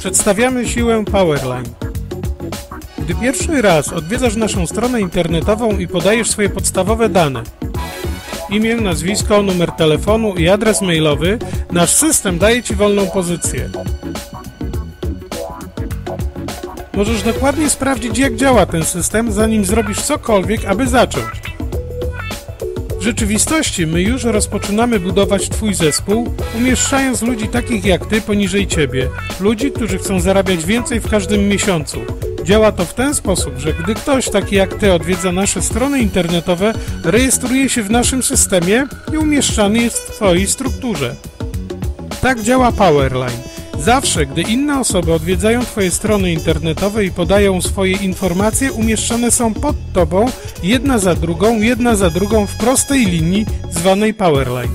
Przedstawiamy siłę Powerline. Gdy pierwszy raz odwiedzasz naszą stronę internetową i podajesz swoje podstawowe dane, imię, nazwisko, numer telefonu i adres mailowy, nasz system daje Ci wolną pozycję. Możesz dokładnie sprawdzić jak działa ten system, zanim zrobisz cokolwiek, aby zacząć. W rzeczywistości my już rozpoczynamy budować Twój zespół, umieszczając ludzi takich jak Ty poniżej Ciebie, ludzi, którzy chcą zarabiać więcej w każdym miesiącu. Działa to w ten sposób, że gdy ktoś taki jak Ty odwiedza nasze strony internetowe, rejestruje się w naszym systemie i umieszczany jest w Twojej strukturze. Tak działa Powerline. Zawsze, gdy inne osoby odwiedzają Twoje strony internetowe i podają swoje informacje, umieszczone są pod Tobą, jedna za drugą, jedna za drugą w prostej linii zwanej Powerline.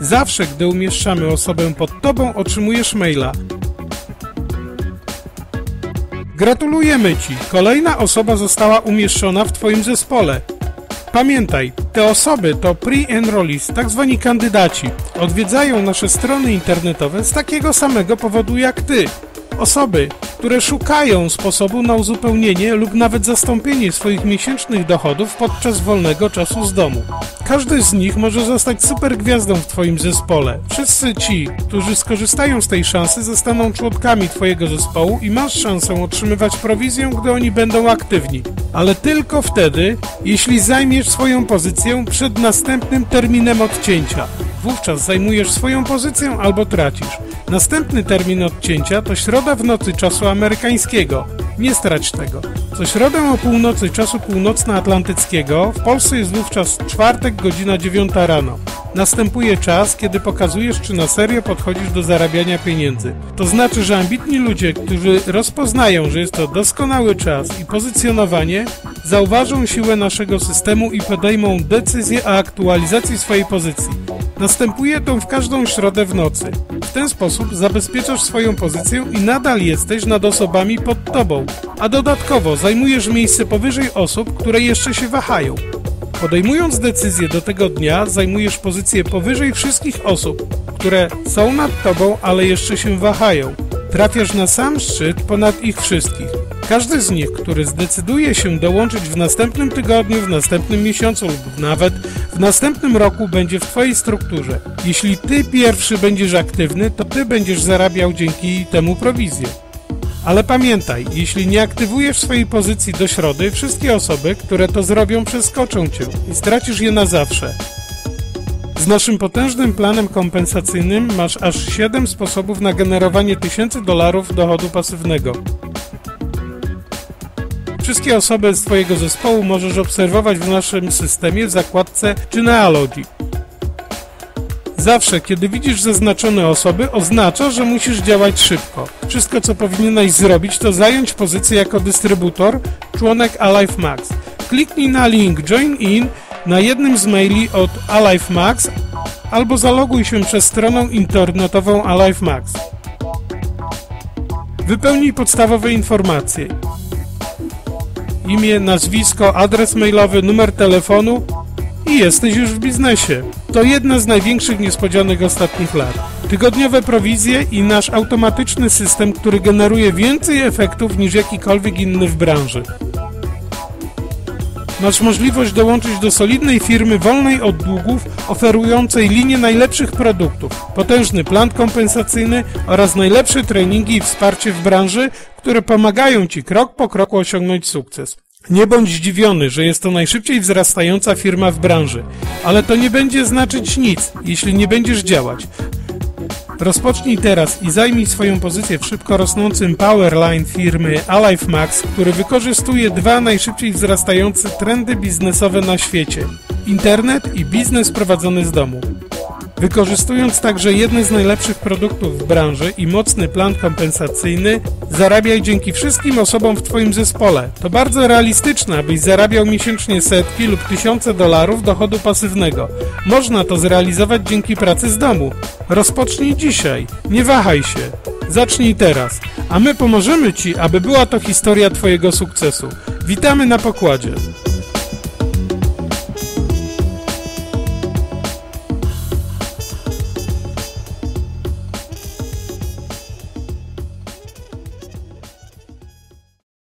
Zawsze, gdy umieszczamy osobę pod Tobą, otrzymujesz maila. Gratulujemy Ci! Kolejna osoba została umieszczona w Twoim zespole. Pamiętaj, te osoby to pre-enrollees, tak zwani kandydaci. Odwiedzają nasze strony internetowe z takiego samego powodu jak Ty. Osoby, które szukają sposobu na uzupełnienie lub nawet zastąpienie swoich miesięcznych dochodów podczas wolnego czasu z domu. Każdy z nich może zostać super gwiazdą w Twoim zespole. Wszyscy ci, którzy skorzystają z tej szansy, zostaną członkami Twojego zespołu i masz szansę otrzymywać prowizję, gdy oni będą aktywni. Ale tylko wtedy, jeśli zajmiesz swoją pozycję przed następnym terminem odcięcia. Wówczas zajmujesz swoją pozycję albo tracisz. Następny termin odcięcia to środa w nocy czasu amerykańskiego. Nie strać tego. Co środę o północy czasu północnoatlantyckiego w Polsce jest wówczas czwartek godzina 9 rano. Następuje czas, kiedy pokazujesz, czy na serio podchodzisz do zarabiania pieniędzy. To znaczy, że ambitni ludzie, którzy rozpoznają, że jest to doskonały czas i pozycjonowanie, zauważą siłę naszego systemu i podejmą decyzję o aktualizacji swojej pozycji. Następuje to w każdą środę w nocy. W ten sposób zabezpieczasz swoją pozycję i nadal jesteś nad osobami pod tobą, a dodatkowo zajmujesz miejsce powyżej osób, które jeszcze się wahają. Podejmując decyzję do tego dnia, zajmujesz pozycję powyżej wszystkich osób, które są nad tobą, ale jeszcze się wahają. Trafiasz na sam szczyt ponad ich wszystkich. Każdy z nich, który zdecyduje się dołączyć w następnym tygodniu, w następnym miesiącu lub nawet w następnym roku będzie w Twojej strukturze. Jeśli Ty pierwszy będziesz aktywny, to Ty będziesz zarabiał dzięki temu prowizję. Ale pamiętaj, jeśli nie aktywujesz swojej pozycji do środy, wszystkie osoby, które to zrobią, przeskoczą Cię i stracisz je na zawsze. Z naszym potężnym planem kompensacyjnym masz aż 7 sposobów na generowanie tysięcy dolarów dochodu pasywnego. Wszystkie osoby z Twojego zespołu możesz obserwować w naszym systemie w zakładce Genealogy. Zawsze, kiedy widzisz zaznaczone osoby, oznacza, że musisz działać szybko. Wszystko, co powinieneś zrobić, to zająć pozycję jako dystrybutor, członek Alive Max. Kliknij na link Join In na jednym z maili od Alive Max albo zaloguj się przez stronę internetową Alive Max. Wypełnij podstawowe informacje imię, nazwisko, adres mailowy, numer telefonu i jesteś już w biznesie. To jedna z największych niespodzianek ostatnich lat. Tygodniowe prowizje i nasz automatyczny system, który generuje więcej efektów niż jakikolwiek inny w branży. Masz możliwość dołączyć do solidnej firmy wolnej od długów, oferującej linię najlepszych produktów, potężny plan kompensacyjny oraz najlepsze treningi i wsparcie w branży, które pomagają Ci krok po kroku osiągnąć sukces. Nie bądź zdziwiony, że jest to najszybciej wzrastająca firma w branży, ale to nie będzie znaczyć nic, jeśli nie będziesz działać. Rozpocznij teraz i zajmij swoją pozycję w szybko rosnącym powerline firmy Alive Max, który wykorzystuje dwa najszybciej wzrastające trendy biznesowe na świecie: internet i biznes prowadzony z domu. Wykorzystując także jedne z najlepszych produktów w branży i mocny plan kompensacyjny, zarabiaj dzięki wszystkim osobom w Twoim zespole. To bardzo realistyczne, abyś zarabiał miesięcznie setki lub tysiące dolarów dochodu pasywnego. Można to zrealizować dzięki pracy z domu. Rozpocznij dzisiaj, nie wahaj się. Zacznij teraz, a my pomożemy Ci, aby była to historia Twojego sukcesu. Witamy na pokładzie.